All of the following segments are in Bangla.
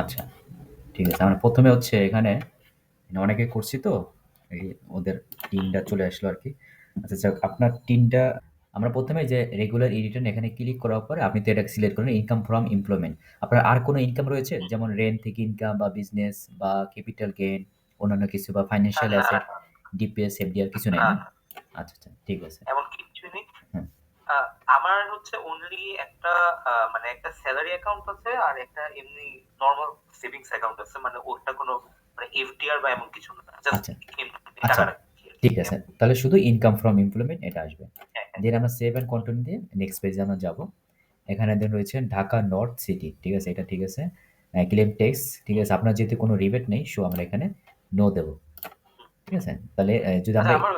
আচ্ছা। ঠিক আছে। আমরা প্রথমে হচ্ছে এখানে অনেকে করছি তো, এই ওদের টিনটা চলে আসলো আর কি আচ্ছা যাক আপনার টিনটা আমরা প্রথমে যে রেগুলার এডিটর এখানে ক্লিক করার পরে আপনি তো এটাকে সিলেক্ট করেন ইনকাম ফ্রম এমপ্লয়মেন্ট। আপনার আর কোনো ইনকাম রয়েছে? যেমন রেন্ট থেকে ইনকাম বা বিজনেস বা ক্যাপিটাল গেইন অন্যান্য কিছু বা ফাইন্যান্সিয়াল অ্যাসেট। ডিপিএস, এফডিআর কিছু নাই না? না। আচ্ছা, আচ্ছা ঠিক আছে। এমন কিচ্ছুই নেই। হুম। আ আমার হচ্ছে অনলি একটা মানে একটা সেলারি অ্যাকাউন্ট আছে আর একটা এমনি নরমাল সেভিংস অ্যাকাউন্ট আছে। মানে ওটা কোন মানে এফডিআর বা এমন কিছু না। জাস্ট আচ্ছা। টাকা আচ্ছা, ঠিক আছে। তাহলে শুধু ইনকাম ফ্রম এমপ্লয়মেন্ট এটা আসবে। হ্যাঁ, হ্যাঁ। দেন আমরা সেভ অ্যান্ড কন্টিনিউ দিয়ে নেক্সট পেজে আমরা যাব। এখানে দেন রয়েছে ঢাকা নর্থ সিটি। ঠিক আছে? এটা ঠিক আছে। ক্লেম ট্যাক্স ঠিক আছে। আপনার যেহেতু কোনো রিবেট নেই সো আমরা এখানে নো দেব। ঠিক আছে? তাহলে যদি আচ্ছা আমরা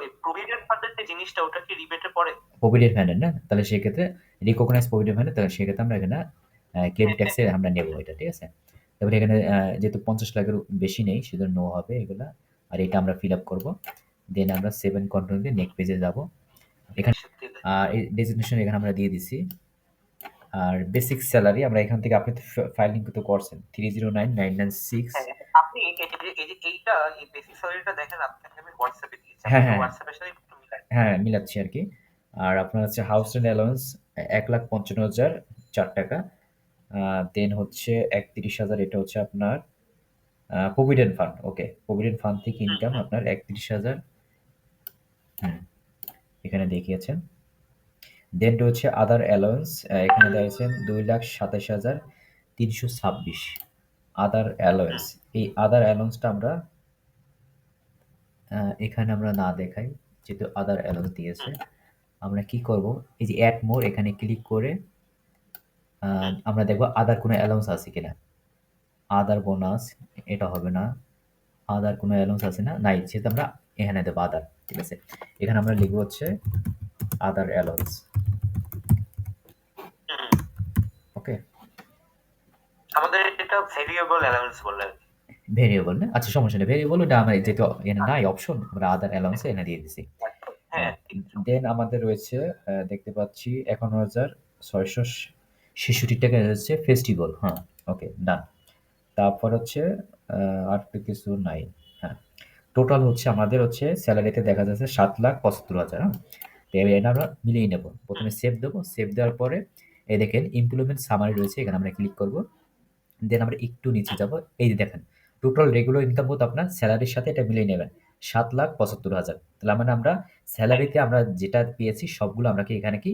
জিনিসটা ওটা কি রিবেট পড়ে? প্রভিডেন্ট ফান্ড না? তাহলে সেক্ষেত্রে রিকগনাইজ প্রভিডেন্ট ফান্ড তাহলে সেক্ষেত্রে আমরা এখানে হ্যাঁ, ট্যাক্স হ্যাঁ। আমরা নেব এটা। ঠিক আছে? তারপরে এখানে যেহেতু ৫০ লাখের বেশি নেই সেজন্য নো হবে এগুলা। আর এটা আমরা ফিল আপ করব। দেন আমরা সেভ অ্যান্ড কন্টিনিউ দিয়ে নেক্সট পেজে যাব। এখানে এই ডেজিগনেশন এখানে আমরা দিয়ে দিছি। আর বেসিক স্যালারি আমরা এখান থেকে আপনি ফাইলিং কিন্তু করছেন। Three zero nine nine nine six আপনি এইটা এই বেসিক সেলারিটা দেখেন আপনাকে আমি এ দিয়েছি। হ্যাঁ, হ্যাঁ। এর সাথে। হ্যাঁ, মিলাচ্ছি আরকি। আর আপনার হচ্ছে হাউস রেন্ট অ্যালাউন্স এ ৳১,৫৫,০০০ আ দেন হচ্ছে ৩১,০০০ এটা হচ্ছে আপনার আ provident fund. Okay. Provident fund থেকে ইনকাম হুম। আপনার ৩১,০০০ হুম। এখানে দেখিয়েছেন। দেন হচ্ছে আদার অ্যালাউন্স অ্যা এখানে দিয়েছেন ২,২৭,৩২৬ আদার অ্যালাউন্স। এই আদার অ্যালাউন্স টা আমরা এখানে আমরা না দেখাই। যেহেতু আদার অ্যালাউন্স দিয়েছে। আমরা কি করব? এই যে এড মোর এখানে ক্লিক করে আমরা দেখব আদার কোন অ্যালাউন্স আছে কিনা। আদার বোনাস এটা হবে না। আদার কোনো অ্যালাউন্স আছে না? নাই। যেহেতু আমরা এখানে দেবো আদার। ঠিক আছে? এখানে আমরা লিখব হচ্ছে আদার অ্যালাউন্স। ওকে? আমাদের এটা ভেরিয়েবল অ্যালাউন্স বলে। ভেরিয়েবল না? আচ্ছা সমস্যা নেই। ভেরিয়েবল ওটা আমার যেহেতু এখানে নাই অপশন আমরা আদার অ্যালাউন্স এনে দিয়ে দিছি। হ্যাঁ, হ্যাঁ, দেন আমাদের রয়েছে দেখতে পাচ্ছি ৫১,৬৬৬ টাকা হচ্ছে ফেস্টিভাল। হ্যাঁ, ওকে ডান। তারপর হচ্ছে আর তো কিছু নাই। হ্যাঁ। টোটাল হচ্ছে আমাদের হচ্ছে স্যালারিতে দেখা যাচ্ছে ৭,৭৫,০০০ হ্যাঁ? তো এটা আমরা মিলিয়ে নেব। প্রথমে সেভ দেব। সেভ দেওয়ার পরে এই দেখেন এমপ্লয়মেন্ট সামারি রয়েছে এখানে আমরা ক্লিক করব। দেন আমরা একটু নিচে যাব। এই যে দেখেন টোটাল রেগুলার ইনকাম বোথ আপনার সেলারির সাথে এটা মিলিয়ে নেবেন। ৭,৭৫,০০০ তাহলে মানে আমরা সেলারিতে আমরা যেটা পেয়েছি সবগুলো আমরা কি এখানে কি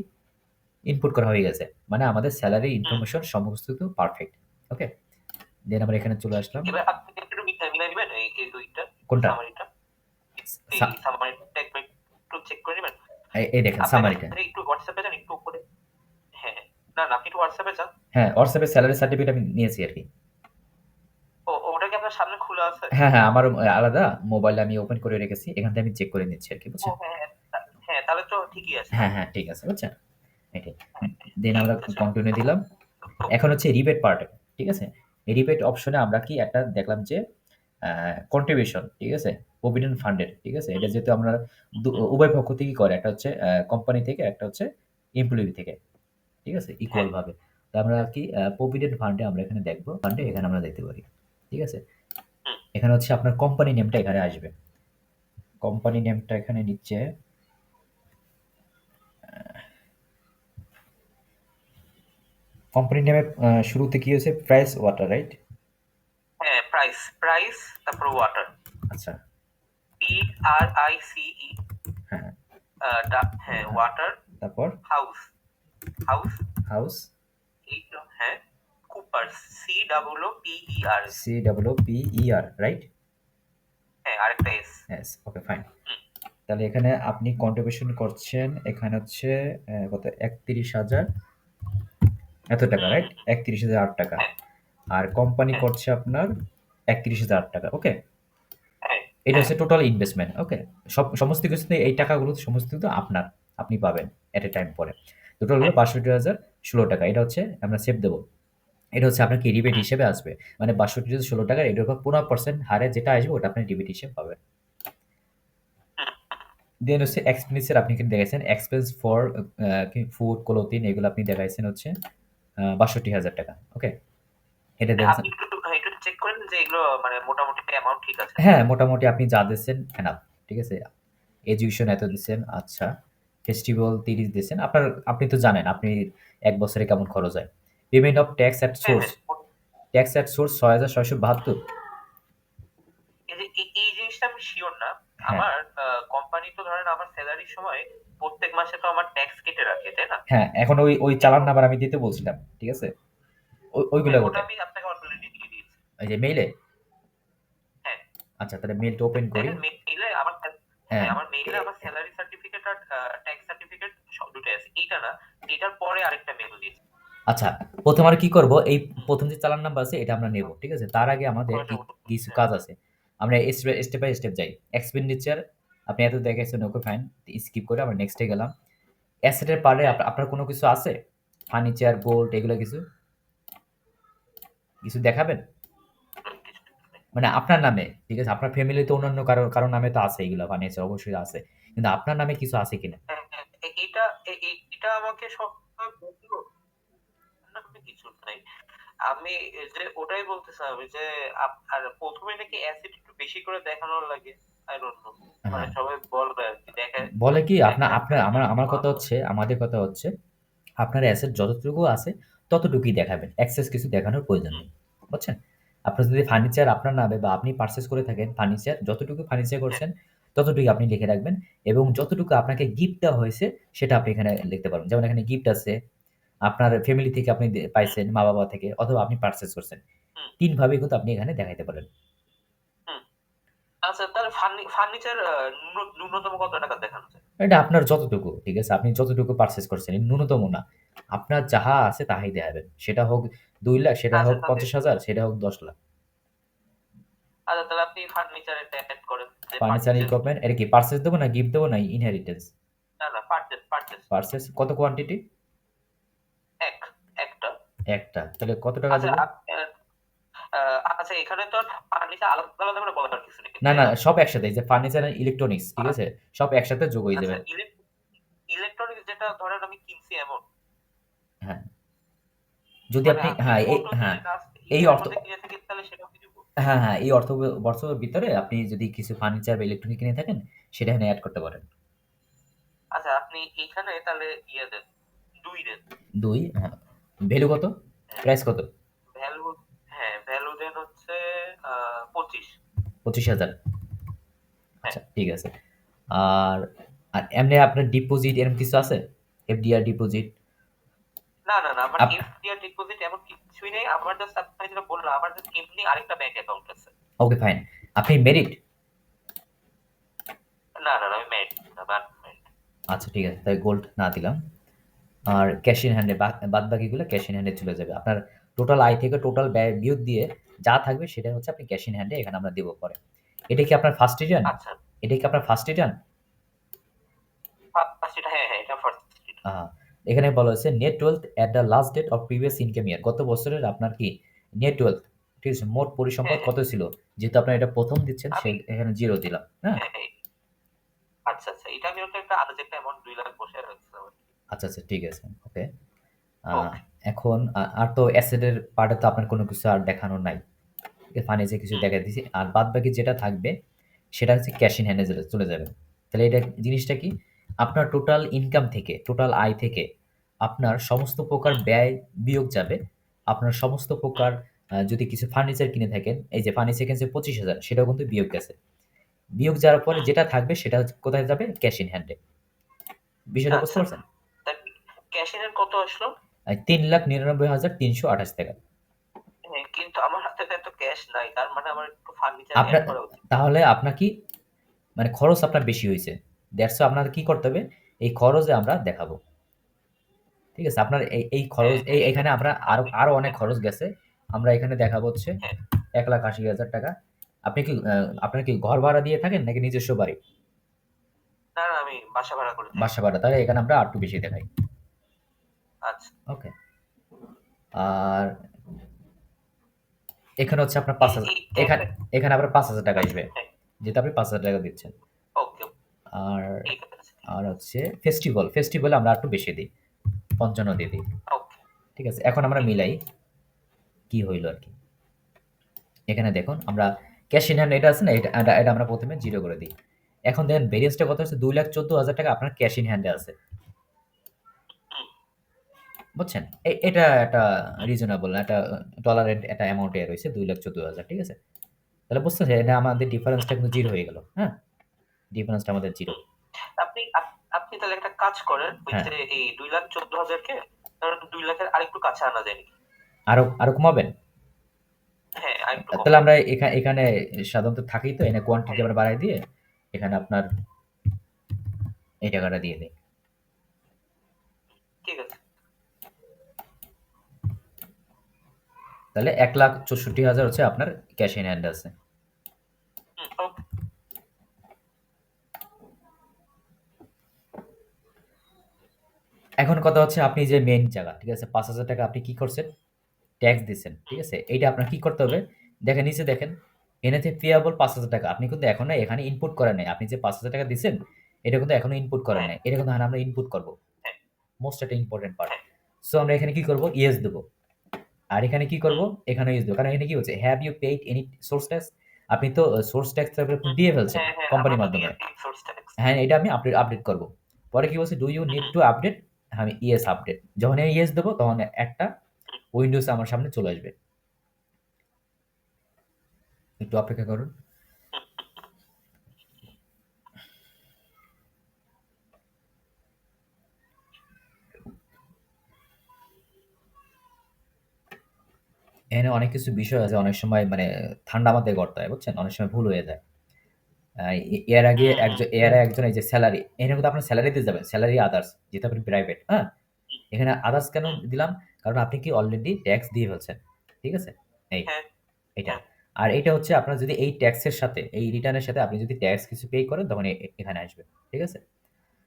ইনপুট করা হয়ে গেছে। মানে আমাদের স্যালারি ইনফরমেশন সমস্ত কিছু পারফেক্ট। ওকে? দেন আমরা এখানে চলে আসলাম। এবার আপনি একটু মিলাই মিলাই দিবেন এই এই ২ টা কোনটা? চেক করে নিবেন। এই দেখেন সামারিটা। একটু এ যান একটু উপরে। হ্যাঁ, না, না আপনি একটু এ যান। হ্যাঁ, এ সেলারি সার্টিফিকেট আমি নিয়েছি ওটা কি আপনার সামনে খোলা আছে? হ্যাঁ, হ্যাঁ, আমার আলাদা মোবাইলে আমি ওপেন করে রেখেছি। এখান থেকে আমি চেক করে নিচ্ছি আরকি ও বুঝছেন? হ্যাঁ, হ্যাঁ, হ্যাঁ, তাহলে তো ঠিকই আছে। হ্যাঁ, হ্যাঁ, ঠিক আছে বুঝছেন? এটাই। হ্যাঁ, দেন আমরা কন্টিনিউ দিলাম। এখন হচ্ছে রিবেট পার্ট। ঠিক আছে? রিবেট অপশনে আমরা কি একটা দেখলাম যে কন্ট্রিবিউশন ঠিক আছে? প্রভিডেন্ট ফান্ড এর। ঠিক আছে? এটা যেহেতু আমরা উভয় পক্ষ থেকেই করে। একটা হচ্ছে কোম্পানি থেকে একটা হচ্ছে এমপ্লয়ি থেকে। ঠিক আছে? ইকুয়াল হ্যাঁ। ভাবে। তো আমরা কি প্রভিডেন্ট ফান্ডে আমরা এখানে দেখব ফান্ডে এখানে আমরা দেখতে পারি। ঠিক আছে? এখানে হচ্ছে আপনার কোম্পানি নেমটা এখানে আসবে। কোম্পানি নেমটা এখানে নিচ্ছে কোম্পানি নেমের আ শুরুতে কি হয়েছে? Price water, right? হ্যাঁ, প্রাইস, প্রাইস তারপর ওয়াটার। আচ্ছা। P R I C E হ্যাঁ। হ্যাঁ, ওয়াটার তারপর? হাউস। House house. হ্যাঁ, Cooper C double O P E R. C double O P E R, right? হ্যাঁ, আরেকটা এস। S, okay fine. তাহলে এখানে আপনি কন্ট্রিবিউশন করছেন এখানে হচ্ছে কত ৩১,০০০ এত টাকা, রাইট? ৩১,০০৮ টাকা। হ্যাঁ। আর কোম্পানি হ্যাঁ। করছে আপনার ৩১,০০৮ টাকা। ওকে? হ্যাঁ, এটা। হচ্ছে টোটাল ইনভেস্টমেন্ট। ওকে? সব সমস্ত কিছুতে এই টাকাগুলো সমস্ত কিন্তু আপনার। আপনি পাবেন এট এ টাইম পরে। টোটাল হলো ৬২,০১৬ টাকা। এটা হচ্ছে আমরা সেভ দেব। এটা হচ্ছে আপনার কি রিবেট হিসেবে আসবে। মানে ৬২,০১৬ টাকা এটার উপর ১৫% হারে যেটা আসবে ওটা আপনি রিবেট হিসেবে পাবেন। দেন হচ্ছে এক্সপেন্ডিচার আপনি কিন্তু দেখাইছেন এক্সপেন্স ফর ফুড, ক্লোথিং এগুলো আপনি দেখাইছেন হচ্ছে আ ৬২,০০০ টাকা। ওকে? এটা দেখাইছেন এগুলো মানে মোটামুটি অ্যামাউন্ট ঠিক আছে হ্যাঁ মোটামুটি আপনি যা দিচ্ছেন এনাফ ঠিক আছে এডুকেশন এত দিচ্ছেন আচ্ছা ফেস্টিভ্যাল তিরিশ দিচ্ছেন আপনার আপনি তো জানেন আপনি এক বছরে কেমন খরচ হয় payment of tax at source tax at source ছয় হাজার ছয়শো বাহাত্তর। এই জিনিসটা আমি শিওর না। হ্যাঁ। আমার কোম্পানি তো ধরেন আমার স্যালারির সময় প্রত্যেক মাসে তো আমার ট্যাক্স কেটে রাখে তাই না? হ্যাঁ এখন ওই ওই চালান নাম্বার আমি দিতে বলছিলাম ঠিক আছে? ওই- ওইগুলো ওটা আমি আপনাকে অলরেডি দিয়ে দিয়েছি। এই যে মেইলে হ্যাঁ। আচ্ছা তাহলে মেইলটা ওপেন করি। মেইলে আমার হ্যাঁ। হ্যাঁ আমার মেইলে আমার স্যালারি সার্টিফিকেট আর ট্যাক্স সার্টিফিকেট সব দুটোই আছে। এইটা না এটার পরে আরেকটা মেল দিয়েছি। আচ্ছা প্রথম আর কি করব? এই প্রথম যে চালান নাম্বার আছে এটা আমরা নেব ঠিক আছে? তার আগে আমাদের কিছু কাজ আছে। আমরা স্টেপ বাই স্টেপ যাই। এক্সপেন্ডিচার আপনি এত দেখেছেন ওকে ফাইন স্কিপ করে আমরা নেক্সটে গেলাম। অ্যাসেটের পারে আপনার কোনো কিছু আছে? ফার্নিচার গোল্ড এগুলো কিছু? কিছু দেখাবেন? মানে আপনার নামে ঠিক আছে? আপনার ফ্যামিলিতে অন্যান্য কারও কারও নামে তো আছে এগুলো ফার্নিচার অবশ্যই আছে। কিন্তু আপনার নামে কিছু আছে কিনা? হ্যাঁ, হ্যাঁ, এটা এটা আমাকে সব কিছু নাই। আমি যে ওটাই বলতেছিলাম যে আপ- আর প্রথমে নাকি অ্যাসিড একটু বেশি করে দেখানোর লাগে। আই ডোন্ট নো মানে হ্যাঁ সবাই বলবে আর কি দেখে বলে কি আপনার আপনার আমার আমার কথা হচ্ছে আমাদের কথা হচ্ছে আপনার অ্যাসেট যতটুকু আছে ততটুকুই দেখাবেন। এক্সেস কিছু দেখানোর প্রয়োজন নেই। বুঝছেন? আপনার যদি ফার্নিচার আপনার নামে বা আপনি পারচেস করে থাকেন ফার্নিচার যতটুকু ফার্নিচার করছেন ততটুকু আপনি লিখে রাখবেন এবং যতটুকু আপনাকে গিফট দেওয়া হয়েছে সেটা আপনি এখানে লিখতে পারবেন। যেমন এখানে গিফট আছে আপনার ফ্যামিলি থেকে আপনি পাইছেন মা বাবা থেকে অথবা আপনি পারচেস করছেন। তিন তিনভাবে কিন্তু আপনি এখানে দেখাইতে পারেন। আচ্ছা তাহলে ফার্নিচার ন্যূনতম কত টাকা দেখানো যায়? এটা আপনার যতটুকু ঠিক আছে? আপনি যতটুকু পারচেস করছেন ন্যূনতম না। আপনার যাহা আছে তাহাই দেখাবেন। সেটা হোক দুই লাখ সেটা আচ্ছা, হোক পঞ্চাশ হাজার সেটা হোক দশ লাখ। আচ্ছা তাহলে আপনি ফার্নিচার এটা অ্যাড করেন। ফার্নিচার ইকুইপমেন্ট এটা কি দেবো না গিফট দেবো না ইনহেরিটেন্স না না পারচেজ পারচেজ পারচেস কত কোয়ান্টিটি একটা। তাহলে কত টাকা আচ্ছা দেবো? আপ- আহ, আহ, আচ্ছা এখানে তো ফার্নিচার আলাদা আলাদা করে বলার কিছু নেই না না সব একসাথে এই যে ফার্নিচার আর ইলেকট্রনিক্স ঠিক আছে? সব একসাথে যোগ হয়ে যাবে। ইলেকট্রনিক্স যেটা ধরেন আমি কিনছি এমন। হ্যাঁ। যদি মানে আপনি হ্যাঁ এই হ্যাঁ এই এটার অর্থ- মধ্যে কিনে থাকি তাহলে সেটাও কি দিব? হ্যাঁ হ্যাঁ এই অর্থ বছর ভিতরে আপনি যদি কিছু ফার্নিচার বা ইলেকট্রনিক কিনে থাকেন সেটা এখানে অ্যাড করতে পারেন। আচ্ছা আপনি এখানে তাহলে ইয়ে দেন দুই দেন। দুই হ্যাঁ। ভ্যালু কত? প্রাইস কত? ভ্যালু হ্যাঁ ভ্যালু দেন হচ্ছে পঁচিশ। পঁচিশ হাজার। আচ্ছা ঠিক আছে। আর আর এমনি আপনার ডিপোজিট এরকম কিছু আছে? এফডিআর ডিপোজিট না না না আমার এফডিআর ডিপোজিট এমন কিছুই নেই। আমার জাস্ট আপনি যেটা বললাম আমার জাস্ট এমনি আরেকটা ব্যাংক অ্যাকাউন্ট আছে। ওকে ফাইন আপনি মেরিট না না না আমি না আচ্ছা ঠিক আছে তাই গোল্ড না দিলাম। আর ক্যাশ ইন হ্যান্ডে বাদ বাকিগুলো ক্যাশ ইন হ্যান্ডে চলে যাবে। আপনার টোটাল আয় থেকে টোটাল ব্যয় বিয়োগ দিয়ে যা থাকবে সেটা হচ্ছে আপনি ক্যাশ ইন হ্যান্ডে এখানে আমরা দেবো পরে। এটা কি আপনার ফার্স্ট রিটার্ন আচ্ছা। এটা কি আপনার ফার্স্ট রিটার্ন ফার্স্ট হ্যাঁ হ্যাঁ এটা ফার্স্ট এখানে বলা হয়েছে net wealth at the last date of previous income year গত বছরের আপনার কি নেট ওয়েলথ ঠিক আছে মোট পরিসম্পদ হ্যাঁ, কত ছিল? যেহেতু আপনার এটা প্রথম দিচ্ছেন সেই এখানে জিরো দিলাম হ্যাঁ। আচ্ছা আচ্ছা এটা আমি একটা আলাদা একটা অ্যামাউন্ট দুই লাখ বসে কি। আচ্ছা আচ্ছা ঠিক আছে ওকে. এখন আ- আর তো অ্যাসেটের পার্টে তো আপনার কোনো কিছু আর দেখানো নাই। ফার্নিচার কিছু দেখা দিয়েছি আর বাদ বাকি যেটা থাকবে সেটা হচ্ছে ক্যাশ ইন হ্যান্ডে চলে যাবে। তাহলে এটা জিনিসটা কি? আপনার টোটাল ইনকাম থেকে টোটাল আয় থেকে আপনার সমস্ত প্রকার ব্যয় বিয়োগ যাবে। আপনার সমস্ত প্রকার যদি কিছু ফার্নিচার কিনে থাকেন এই যে ফার্নিচার কিনছে পঁচিশ হাজার সেটাও কিন্তু বিয়োগ গেছে। বিয়োগ যাওয়ার পরে যেটা থাকবে সেটা হচ্ছে কোথায় যাবে? ক্যাশ ইন হ্যান্ডে বিষয়টা বুঝতে আচ্ছা। পারছেন? ক্যাশিনের কত আসলো? তিন লাখ নিরানব্বই হাজার তিনশো আঠাশ টাকা। হ্যাঁ, কিন্তু আমার হাতে তো ক্যাশ নাই তার মানে আমার একটু ফার্নিচার আপনার তাহলে আপনার কি মানে খরচ আপনার বেশি হয়েছে। দ্যাটস আপনার কি করতে হবে? এই খরচে আমরা দেখাবো। ঠিক আছে আপনার এই এই খরচ এই এখানে আমরা আরও আরও অনেক খরচ গেছে। আমরা এখানে দেখাবো হচ্ছে হ্যাঁ। এক লাখ আশি হাজার টাকা। আপনি কি আপনার কি ঘর ভাড়া দিয়ে থাকেন নাকি নিজস্ব বাড়ি? না আমি বাসা ভাড়া করে। বাসা ভাড়া তাহলে এখানে আমরা আর একটু বেশি দেখাই। আচ্ছা। ওকে আর এখানে হচ্ছে আপনার পাঁচ হাজার। এখানে এখানে আপনার পাঁচ হাজার টাকা আসবে। যেটা আপনি পাঁচ হাজার টাকা দিচ্ছেন। আর আর হচ্ছে ফেস্টিভ্যাল ফেস্টিভ্যালে আমরা একটু বেশি দিই। পঞ্চান্ন দিয়ে দিই। ঠিক আছে এখন আমরা মিলাই কি হইল আর কি। এখানে দেখুন আমরা ক্যাশ ইন হ্যান্ড এটা আছে না এটা এটা আমরা প্রথমে জিরো করে দিই। এখন দেখেন ভেরিয়েন্সটা কত হচ্ছে? দুই লাখ চোদ্দ হাজার টাকা আপনার ক্যাশ ইন হ্যান্ডে আছে। বুঝছেন? এ- এটা একটা রিজনেবল একটা টলারেন্ট একটা অ্যামাউন্টে রয়েছে দুই লাখ চোদ্দ হাজার ঠিক আছে? তাহলে বুঝতেছে এটা আমাদের ডিফারেন্সটা কিন্তু জিরো হয়ে গেল হ্যাঁ? ডিফারেন্সটা আমাদের জিরো আপনি আপ- আপনি তাহলে একটা কাজ করেন ওই হ্যাঁ। যে এই দুই লাখ চোদ্দ হাজারকে ধরেন দুই লাখের আরেকটু কাছে আনা যায় নাকি? আরও আরও কমাবেন? হ্যাঁ আরেকটু কম। তাহলে আমরা এখানে এখানে সাধারণত থাকি তো এখানে কোয়ান্টিটি আমরা বাড়াই দিয়ে এখানে আপনার এই টাকাটা দিয়ে দিই ঠিক আছে তাহলে এক লাখ চৌষট্টি হাজার হচ্ছে আপনার ক্যাশ ইন হ্যান্ড আছে। এখন কথা হচ্ছে আপনি যে মেইন জায়গা ঠিক আছে? পাঁচ হাজার টাকা আপনি কি করছেন? ট্যাক্স দিচ্ছেন ঠিক আছে? এইটা আপনার কি করতে হবে? দেখেন নিচে দেখেন এনেতে পেয়াবল পাঁচ হাজার টাকা। আপনি কিন্তু এখনও এখানে ইনপুট করেন নাই। আপনি যে পাঁচ হাজার টাকা দিচ্ছেন এটা কিন্তু এখনও ইনপুট করেন নাই। এটা কিন্তু আমরা ইনপুট করব। হ্যাঁ। মোস্ট একটা ইম্পর্টেন্ট পার্ট সো আমরা এখানে কি করব? ইয়েস দেবো। আর এখানে কি করব? এখানে ইউজ দেবো কারণ এখানে কি হচ্ছে? Have you paid any source tax আপনি তো সোর্স ট্যাক্স দিয়ে ফেলছেন হ্যাঁ, হ্যাঁ, কোম্পানির মাধ্যমে। দিই source tax। হ্যাঁ এটা আমি আপডেট আপডেট করব। পরে কি বলছে? Do you need to update আমি ইয়েস আপডেট যখন আমি ইয়েস দেবো তখন একটা উইন্ডোজ আমার সামনে চলে আসবে। একটু অপেক্ষা করুন। এখানে অনেক কিছু বিষয় আছে। অনেক সময় মানে ঠান্ডা মাথায় করতে হয় বুঝছেন? অনেক সময় ভুল হয়ে যায়। আহ, এ- এর আগে একজন এর আগে একজন এই যে স্যালারি এখানে কিন্তু আপনার স্যালারিতে যাবেন। স্যালারি আদার্স যেটা আপনি প্রাইভেট হ্যাঁ? এখানে আদার্স কেন দিলাম? কারণ আপনি কি অলরেডি ট্যাক্স দিয়ে ফেলছেন ঠিক আছে? এই হ্যাঁ। এটা আর এটা হচ্ছে আপনার যদি এই ট্যাক্সের সাথে এই রিটার্নের সাথে আপনি যদি ট্যাক্স কিছু পে করেন তখন এ- এ- এখানে আসবে ঠিক আছে?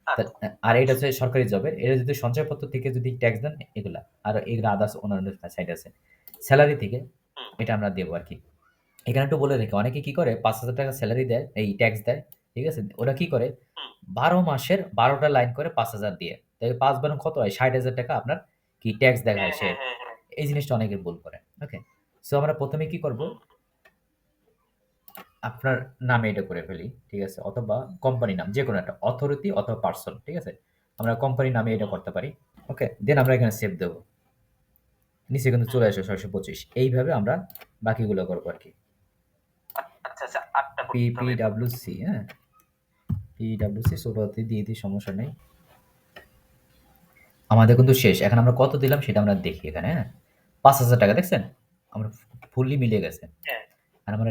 আচ্ছা, আর এটা হচ্ছে সরকারি জবের এটা যদি সঞ্চয়পত্র থেকে যদি ট্যাক্স দেন এগুলা। আর এগুলো আদার্স অন্যান্য সাইড আছে। স্যালারি থেকে এটা আমরা দেবো আর কি। এখানে একটু বলে রেখে অনেকে কি করে পাঁচ হাজার টাকা স্যালারি দেয় এই ট্যাক্স দেয় ঠিক আছে? ওরা কি করে বারো মাসের বারোটা লাইন করে পাঁচ হাজার দিয়ে। তাই পাঁচ বারো কত হয়? ষাট হাজার টাকা আপনার কি ট্যাক্স দেখায় হ্যাঁ, সে। হ্যাঁ, হ্যাঁ, হ্যাঁ। এই জিনিসটা অনেকে ভুল করে ওকে সো আমরা প্রথমে কি করব আপনার নামে এটা করে ফেলি ঠিক আছে? অথবা কোম্পানি নাম যে কোনো একটা অথরিটি অথবা পার্সন ঠিক আছে? আমরা কোম্পানি নামে এটা করতে পারি ওকে দেন আমরা এখানে সেভ দেবো। নিচে কিন্তু চলে আসে ছয়শো পঁচিশ। এইভাবে আমরা বাকিগুলো করব আর কি। আচ্ছা আচ্ছা পি ডাব্লিউ সি হ্যাঁ। পি ডাব্লিউ সি ছোটোতে দিয়ে দিই সমস্যা নেই। আমাদের কিন্তু শেষ। এখন আমরা কত দিলাম সেটা আমরা দেখি এখানে হ্যাঁ। পাঁচ হাজার টাকা দেখছেন? আমরা ফুললি মিলিয়ে গেছে। হ্যাঁ। আর আমরা